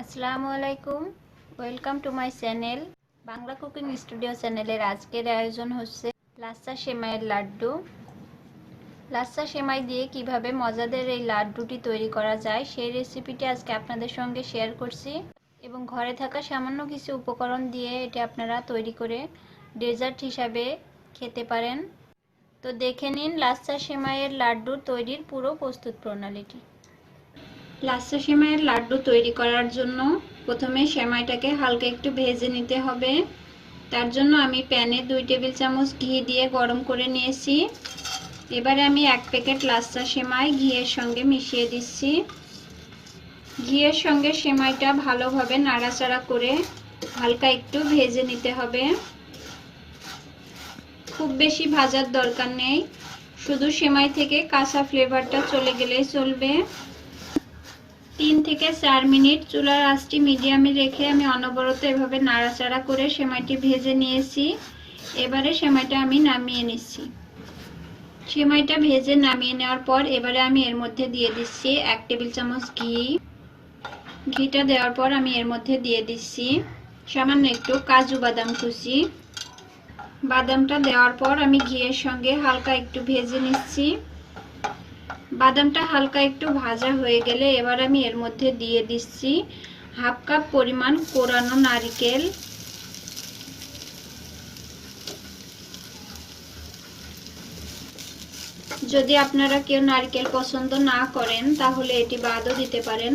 আসসালামু আলাইকুম। Welcome to my channel Bangla cooking studio চ্যানেলের আজকের আয়োজন হচ্ছে লাচ্চা সেমাইয়ের লাড্ডু। লাচ্চা সেমাই দিয়ে কীভাবে মজাদের এই লাড্ডুটি তৈরি করা যায় সেই রেসিপিটি আজকে আপনাদের সঙ্গে শেয়ার করছি এবং ঘরে থাকা সামান্য কিছু উপকরণ দিয়ে এটি আপনারা তৈরি করে ডেজার্ট হিসাবে খেতে পারেন। তো দেখে নিন লাচ্চা সেমাইয়ের লাড্ডু তৈরির পুরো প্রস্তুত প্রণালীটি। লাচ্চা সেমাইয়ের লাড্ডু তৈরি করার জন্য প্রথমে সেমাইটাকে হালকা একটু ভেজে নিতে হবে। তার জন্য আমি প্যানে দুই টেবিল চামচ ঘি দিয়ে গরম করে নিয়েছি। এবারে আমি এক প্যাকেট লাচ্চা সেমাই ঘিয়ের সঙ্গে মিশিয়ে দিচ্ছি। ঘিয়ের সঙ্গে সেমাইটা ভালোভাবে নাড়াচাড়া করে হালকা একটু ভেজে নিতে হবে। খুব বেশি ভাজার দরকার নেই। শুধু সেমাই থেকে কাঁচা ফ্লেভারটা চলে গেলেই চলবে। তিন থেকে চার মিনিট চুলার আঁচটি মিডিয়ামে রেখে আমি অনবরত এভাবে নাড়াচাড়া করে সেমাইটি ভেজে নিয়েছি। এবারে সেমাইটা আমি নামিয়ে নিচ্ছি। সেমাইটা ভেজে নামিয়ে নেওয়ার পর এবারে আমি এর মধ্যে দিয়ে দিচ্ছি এক টেবিল চামচ ঘি। ঘিটা দেওয়ার পর আমি এর মধ্যে দিয়ে দিচ্ছি সামান্য একটু কাজু বাদাম কুচি। বাদামটা দেওয়ার পর আমি ঘিয়ের সঙ্গে হালকা একটু ভেজে নিচ্ছি। বাদামটা হালকা একটু ভাজা হয়ে গেলে এবার আমি এর মধ্যে দিয়ে দিচ্ছি হাফ কাপ পরিমাণ কোরানো নারিকেল। যদি আপনারা কেউ নারকেল পছন্দ না করেন, তাহলে এটি বাদও দিতে পারেন।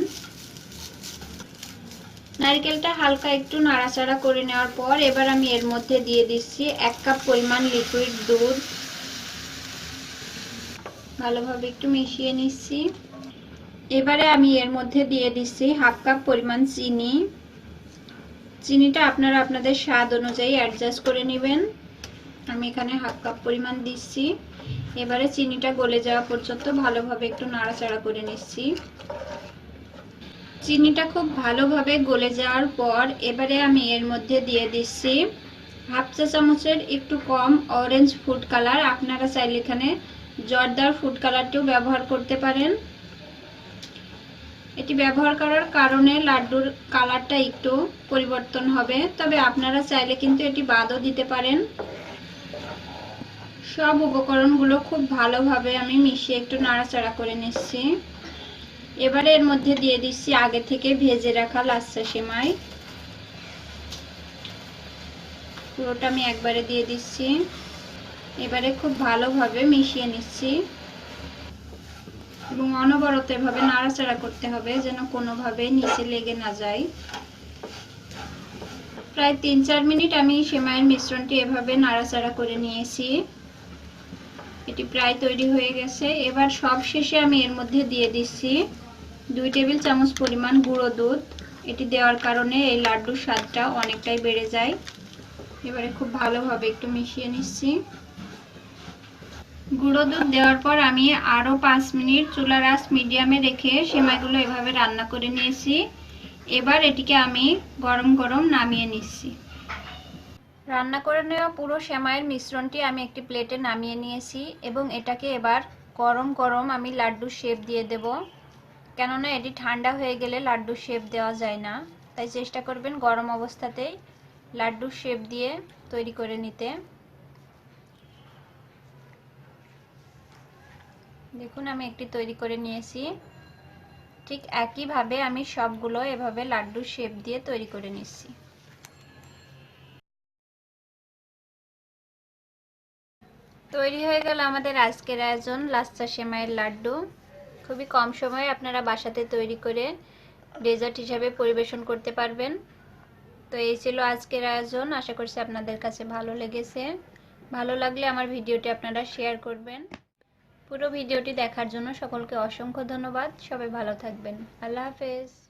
নারকেলটা হালকা একটু নাড়াচাড়া করে নেওয়ার পর এবার আমি এর মধ্যে দিয়ে দিচ্ছি এক কাপ পরিমাণ লিকুইড দুধ। ভালোভাবে একটু মিশিয়ে নিচ্ছি। এবারে আমি এর মধ্যে দিয়ে দিচ্ছি হাফ কাপ পরিমাণ চিনি। চিনিটা আপনারা আপনাদের স্বাদ অনুযায়ী অ্যাডজাস্ট করে নেবেন। আমি এখানে হাফ কাপ পরিমাণ দিচ্ছি। এবারে চিনিটা গলে যাওয়া পর্যন্ত ভালোভাবে একটু নাড়াচাড়া করে নিচ্ছি। চিনিটা খুব ভালোভাবে গলে যাওয়ার পর এবারে আমি এর মধ্যে দিয়ে দিচ্ছি হাফ চা চামচের একটু কম অরেঞ্জ ফুড কালার আপনারা চাইলে এখানে জর্দার ফুড কালারটিও ব্যবহার করতে পারেন। এটি ব্যবহার করার কারণে লাড্ডুর কালারটা একটু পরিবর্তন হবে, তবে আপনারা চাইলে কিন্তু এটি বাদও দিতে পারেন। সব উপকরণগুলো খুব ভালোভাবে আমি মিশিয়ে একটু নাড়াচাড়া করে নিচ্ছি। এবারে এর মধ্যে দিয়ে দিচ্ছি আগে থেকে ভেজে রাখা লাচ্ছা সেমাই। পুরোটা আমি একবারে দিয়ে দিচ্ছি। এবারে খুব ভালোভাবে মিশিয়ে নিচ্ছি। এবং অনবরত এভাবে নাড়াচাড়া করতে হবে যেন কোনোভাবে নিচে লেগে না যায়। প্রায় তিন চার মিনিট আমি সেমাইয়ের মিশ্রণটি এভাবে নাড়াচাড়া করে নিয়েছি। এটি প্রায় তৈরি হয়ে গেছে। এবার সব শেষে আমি এর মধ্যে দিয়ে দিচ্ছি দুই টেবিল চামচ পরিমাণ গুঁড়ো দুধ। এটি দেওয়ার কারণে এই লাড্ডুর স্বাদটা অনেকটাই বেড়ে যায়। এবারে খুব ভালোভাবে একটু মিশিয়ে নিচ্ছি। গুঁড়ো দুধ দেওয়ার পর আমি আরও পাঁচ মিনিট চুলার আঁচ মিডিয়ামে রেখে সেমাইগুলো এভাবে রান্না করে নিয়েছি। এবার এটিকে আমি গরম গরম নামিয়ে নিচ্ছি। রান্না করে নেওয়া পুরো সেমাইয়ের মিশ্রণটি আমি একটি প্লেটে নামিয়ে নিয়েছি এবং এটাকে এবার গরম গরম আমি লাড্ডুর শেপ দিয়ে দেব। কেননা এটি ঠান্ডা হয়ে গেলে লাড্ডুর শেপ দেওয়া যায় না। তাই চেষ্টা করবেন গরম অবস্থাতেই লাড্ডুর শেপ দিয়ে তৈরি করে নিতে। দেখুন, আমি একটি তৈরি করে নিয়েছি। ঠিক একইভাবে আমি সবগুলো এভাবে লাড্ডুর শেপ দিয়ে তৈরি করে নিচ্ছি। তৈরি হয়ে গেল আমাদের আজকের আয়োজন, লাচ্চা সেমাইয়ের লাড্ডু। খুবই কম সময়ে আপনারা বাসাতে তৈরি করে ডেজার্ট হিসাবে পরিবেশন করতে পারবেন। তো এই ছিল আজকের আয়োজন, আশা করছি আপনাদের কাছে ভালো লেগেছে। ভালো লাগলে আমার ভিডিওটি আপনারা শেয়ার করবেন। পুরো ভিডিওটি দেখার জন্য সকলকে অসংখ্য ধন্যবাদ। সবাই ভালো থাকবেন। আল্লাহ হাফেজ।